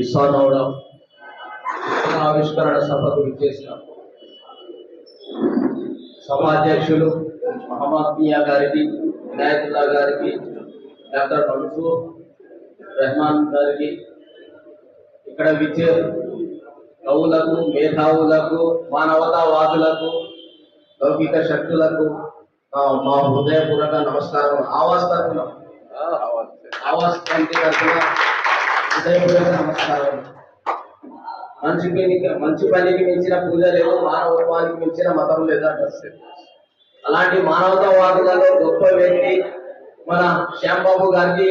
విశ్వాసవడం ఆవిష్కరణ సభకు విచ్చేసిన సభాధ్యక్షులు మహమ్మద్ మియా గారికి వినాయకుల్లా గారికి డాక్టర్ మన్సూర్ రెహమాన్ గారికి ఇక్కడ విచ్చే కవులకు మేధావులకు మానవతావాదులకు లౌకిక శక్తులకు మా హృదయపూర్వక నమస్కారం. ఆవాస్ తరఫున. ఆవాస్. కమిటీ తరఫున హృదయపూర్వక నమస్కారం మంచి పనికి మంచి పనికి మించిన పూజ లేదు మానవత్వానికి మించిన మతం లేదంటారు అలాంటి మానవతావాదులలో గొప్ప వ్యక్తి మన శ్యాంబాబు గారికి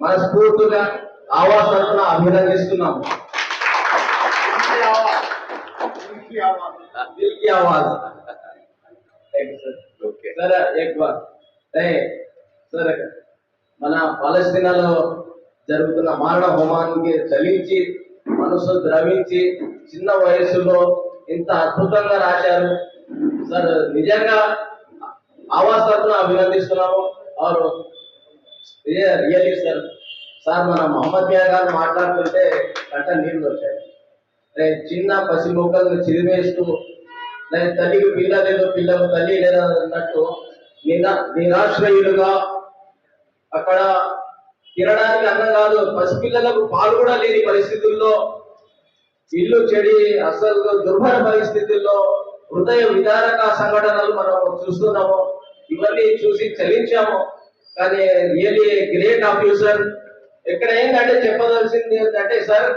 మనస్ఫూర్తిగా ఆవాస్ తరఫున అభినందిస్తున్నాము दिल की आवाज Thank you, sir. Okay. Sir एक बार ఏ, సరే మన పాలస్తీనాలో జరుగుతున్న మారణ హోమానికి చలించి మనసు ద్రవించి చిన్న వయసులో ఇంత అద్భుతంగా రాశారు. సార్ నిజంగా ఆవాస్ తరఫున అభినందిస్తున్నాము. వారు రియలీ సార్ సార్ మన మహమ్మద్ మియా గారు మాట్లాడుతుంటే కంట నీళ్ళు వచ్చాయి. చిన్న పసి మొక్కలను చిరివేస్తూ నేను తల్లికి పిల్ల లేదు పిల్లకు తల్లి లేదా అన్నట్టు నిరా నిరాశ్రయులుగా అక్కడ తినడానికి అన్నం కాదు పసిపిల్లలకు పాలు కూడా లేని పరిస్థితుల్లో ఇల్లు చెడి అసలు దుర్భర పరిస్థితుల్లో హృదయ విదారక సంఘటనలు మనం చూస్తున్నాము. ఇవన్నీ చూసి చలించాము. కానీ రియలీ గ్రేట్ ఆఫీసర్ ఇక్కడ ఏంటంటే చెప్పదలసింది ఏంటంటే సార్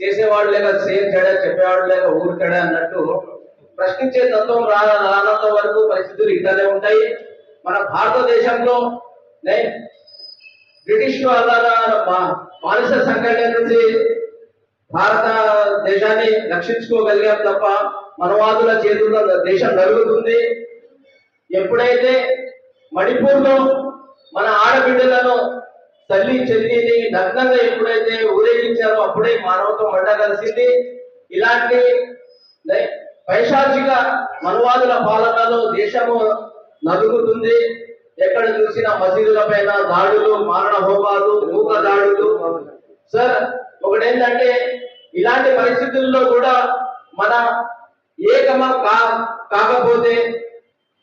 చేసేవాడు లేక సేమ్ చెడ చెప్పేవాడు లేక ఊరు అన్నట్టు ప్రశ్నించే తత్వం రా రానంత వరకు పరిస్థితులు ఇట్లానే ఉంటాయి. మన భారతదేశంలో బ్రిటిష్ వాళ్ళ మా- బానిస సంఘటన నుండి భారతదేశాన్ని రక్షించుకోగలిగాం తప్ప మనవాదుల చేతుల్లో దేశం నలుగుతుంది ఎప్పుడైతే మణిపూర్లో మన ఆడబిడ్డలను తల్లి చెల్లిని నగ్నంగా ఎప్పుడైతే ఊరేగించారో అప్పుడే మానవత్వం మంట కలిసింది. ఇలాంటి పైశాచిక మనవాదుల పాలనలో దేశము నలుగుతుంది ఎక్కడ చూసినా మసీదుల పైన దాడులు మారణ హోమాలు మూక దాడులు. సార్ ఒకటేంటంటే ఇలాంటి పరిస్థితుల్లో కూడా మన ఏకమ కా కాకపోతే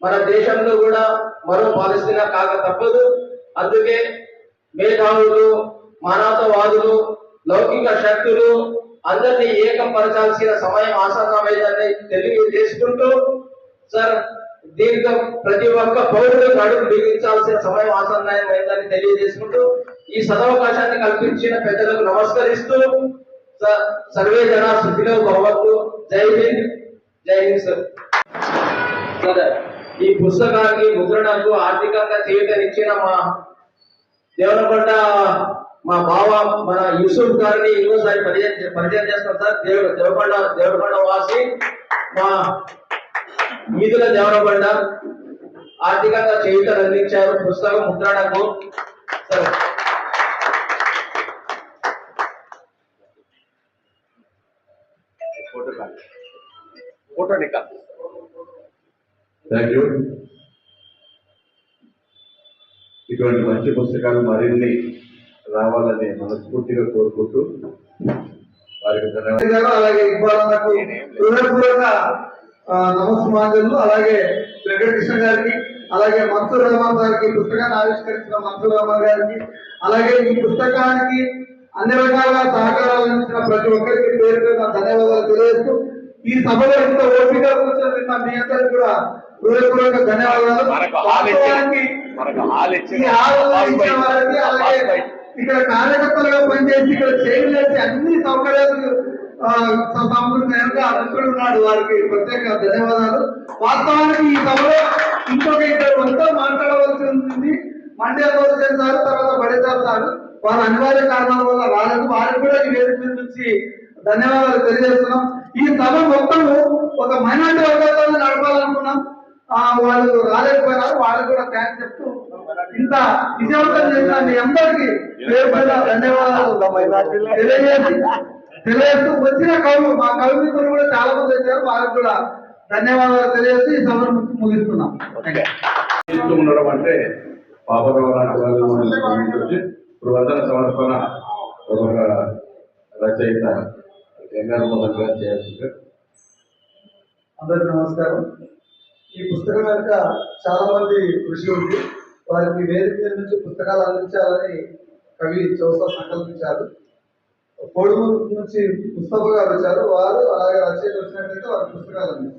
మన దేశంలో కూడా మరో పాలస్తీనా కాక తప్పదు. అందుకే మేధావులు మానవతావాదులు లౌకిక శక్తులు అందరినీ ఏకం పరచాల్సిన సమయం ఆసన్నమైందని తెలియజేసుకుంటూ సార్ దీంతో ప్రతి ఒక్క పౌరుడు అడుగు బిగించాల్సిన సమయం ఆసన్నమైందని తెలియజేసుకుంటూ ఈ సదవకాశాన్ని కల్పించిన పెద్దలకు నమస్కరిస్తూ సర్వే జన సుఖిలో భవత్తు జై హింద్. జై హింద్ సార్. సరే ఈ పుస్తకానికి ముద్రణకు ఆర్థికంగా చేయటనిచ్చిన మా దేవనకొండ మా బావ మన యూసుఫ్ గారిని ఇంకోసారి పరిచయం పరిచయం చేస్తాం సార్. దేవ దేవకొండ దేవకొండ వాసి మా వీధుల దేవరబండ ఆర్థికంగా చేయుతలు అందించారు పుస్తకం ముద్రణకు. ఇటువంటి మంచి పుస్తకాలు మరిన్ని రావాలని మనస్ఫూర్తిగా కోరుకుంటూ వారికి ధన్యవాదాలు. అలాగే ఇవ్వాలన్నకు నమస్మాంజలు అలాగే వెంకటకృష్ణ గారికి అలాగే మన్సూర్ రహమాన్ గారికి పుస్తకాన్ని ఆవిష్కరించిన మన్సూర్ రహమాన్ గారికి అలాగే ఈ పుస్తకానికి అన్ని రకాల సహకారాలు అందించిన ప్రతి ఒక్కరికి పేరు పేరున ధన్యవాదాలు తెలియజేస్తూ ఈ సభలో ఇంత ఓపిక కూర్చొని మీ అందరికి కూడా హృదయపూర్వక ధన్యవాదాలు. వాస్తవానికి ఈ వారికి అలాగే ఇక్కడ కార్యకర్తలుగా పనిచేసి ఇక్కడ చేయలేసి అన్ని సౌకర్యాలు అతడు ఉన్నాడు. వారికి ప్రత్యేక ధన్యవాదాలు. వాస్తవానికి ఈ సభలో ఇంకొక ఇద్దరు మొత్తం మాట్లాడవలసి ఉంటుంది. మండే రోజు చేశారు తర్వాత బడిసారు సార్ వారు అనివార్య కారణాల వల్ల రాలేదు. వారికి కూడా ఈ వేదిక నుంచి ధన్యవాదాలు తెలియజేస్తున్నాం. ఈ సభ మొత్తం ఒక మైనార్టీ వర్గాలతో నడపాలనుకున్నాం. ఆ వాళ్ళు రాలేకపోయినారు. వాళ్ళకి కూడా థ్యాంక్స్ చెప్తూ ఇంత విజయవంతం చేసిన మీ అందరికీ ధన్యవాదాలు. తెలియజేసి తెలియజేస్తూ వచ్చిన కవులు మా కవి మిత్రులు కూడా చాలా మంది వచ్చారు. వారికి కూడా ధన్యవాదాలు తెలియజేసి ఈ సభను ముగిస్తున్నాం. ఉండడం అంటే పాపరావు లాంటి వాళ్ళు మనల్ని గమనించవచ్చు. ఇప్పుడు వందన సమర్పణ ఒక రచయిత మోహన్ గారు అందరికి నమస్కారం. ఈ పుస్తకం వెనుక చాలా మంది కృషి ఉంది. వారికి వేదిక నుంచి పుస్తకాలు అందించాలని కవి చౌసా సంకల్పించారు. పొడుగు నుంచి పుస్తక గారు వచ్చారు వారు అలాగే రచయిత వచ్చినట్లయితే వారి పుస్తకాలు ఉన్నాయి